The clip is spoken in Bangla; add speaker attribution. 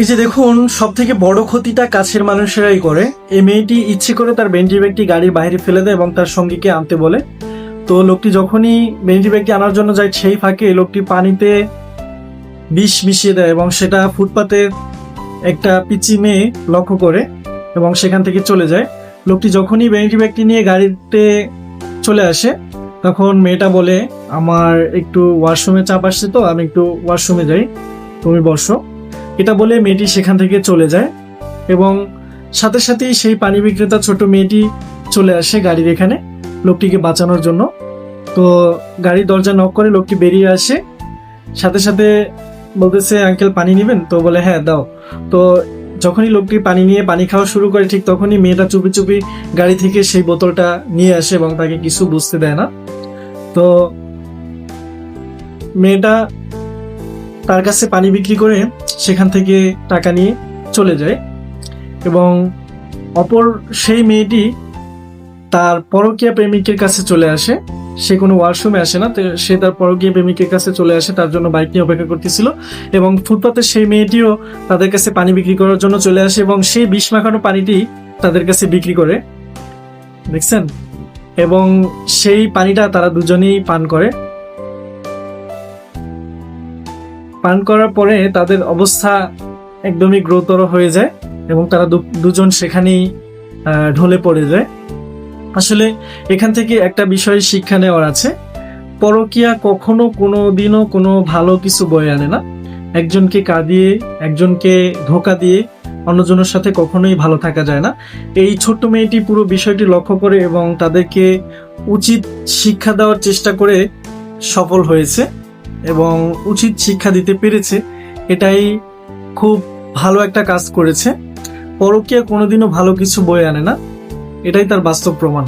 Speaker 1: এই যে দেখুন সব থেকে বড় ক্ষতিটা কাছের মানুষেরাই করে। এই মেয়েটি ইচ্ছে করে তার বেঞ্জি ব্যাগটি গাড়ির বাইরে ফেলে দেয় এবং তার সঙ্গীকে আনতে বলে। তো লোকটি যখনই বেঞ্জি ব্যাগটি আনার জন্য যায়, সেই ফাঁকে লোকটি পানিতে বিষ মিশিয়ে দেয় এবং সেটা ফুটপাতে একটা পিচি মেয়ে লক্ষ্য করে এবং সেখান থেকে চলে যায়। লোকটি যখনই বেঞ্জি ব্যাগটি নিয়ে গাড়িতে চলে আসে, তখন মেয়েটা বলে, আমার একটু ওয়াশরুমে চাপ আসছে তো, আমি একটু ওয়াশরুমে যাই। তুমি বসো। এটা বলে মেয়েটি সেখান থেকে চলে যায় এবং সাথে সাথেই সেই পানি বিক্রেতা ছোট মেয়েটি চলে আসে গাড়ির এখানে লোকটিকে বাঁচানোর জন্য। তো গাড়ির দরজা নক করে লোকটি বেরিয়ে আসে। সাথে সাথে বলতেছে, আঙ্কেল, পানি নেবেন? তো বলে হ্যাঁ দাও। তো যখনই লোকটি পানি নিয়ে পানি খাওয়া শুরু করে, ঠিক তখনই মেয়েটা চুপি চুপি গাড়ি থেকে সেই বোতলটা নিয়ে আসে এবং তাকে কিছু বুঝতে দেয় না। তো মেয়েটা তার কাছে পানি বিক্রি করে সেখান থেকে টাকা নিয়ে চলে যায় এবং অপর সেই মেয়েটি তার পরকীয়া প্রেমিকের কাছে চলে আসে। সে কোনো ওয়াশরুমে আসে না সে তার পরকীয়া প্রেমিকের কাছে চলে আসে, তার জন্য বাইক নিয়ে অপেক্ষা করতেছিল এবং ফুটপাতে সেই মেয়েটিও তাদের কাছে পানি বিক্রি করার জন্য চলে আসে এবং সেই বিষ মাখানো পানিটি তাদের কাছে বিক্রি করে। দেখছেন? এবং সেই পানিটা তারা দুজনেই পান করে। পান করার পরে তাদের অবস্থা একদমই গ্রোতর হয়ে যায় এবং তারা দুজন সেখানেই ঢলে পড়ে যায়। আসলে এখান থেকে একটা বিষয় শিক্ষা নেওয়ার আছে। পরকিয়া কখনো কোনো দিনও কোনো ভালো কিছু বয়ে আনে না। একজনকে কাঁদিয়ে, একজনকে ধোকা দিয়ে অন্যজনের সাথে কখনোই ভালো থাকা যায় না। এই ছোট্ট মেয়েটি পুরো বিষয়টি লক্ষ্য করে এবং তাদেরকে উচিত শিক্ষা দেওয়ার চেষ্টা করে সফল হয়েছে। এবং উচিত শিক্ষা দিতে পেরেছে, এটাই খুব ভালো একটা কাজ করেছে। পরকীয়া কোনোদিনও ভালো কিছু বয়ে আনে না। এটাই তার বাস্তব প্রমাণ।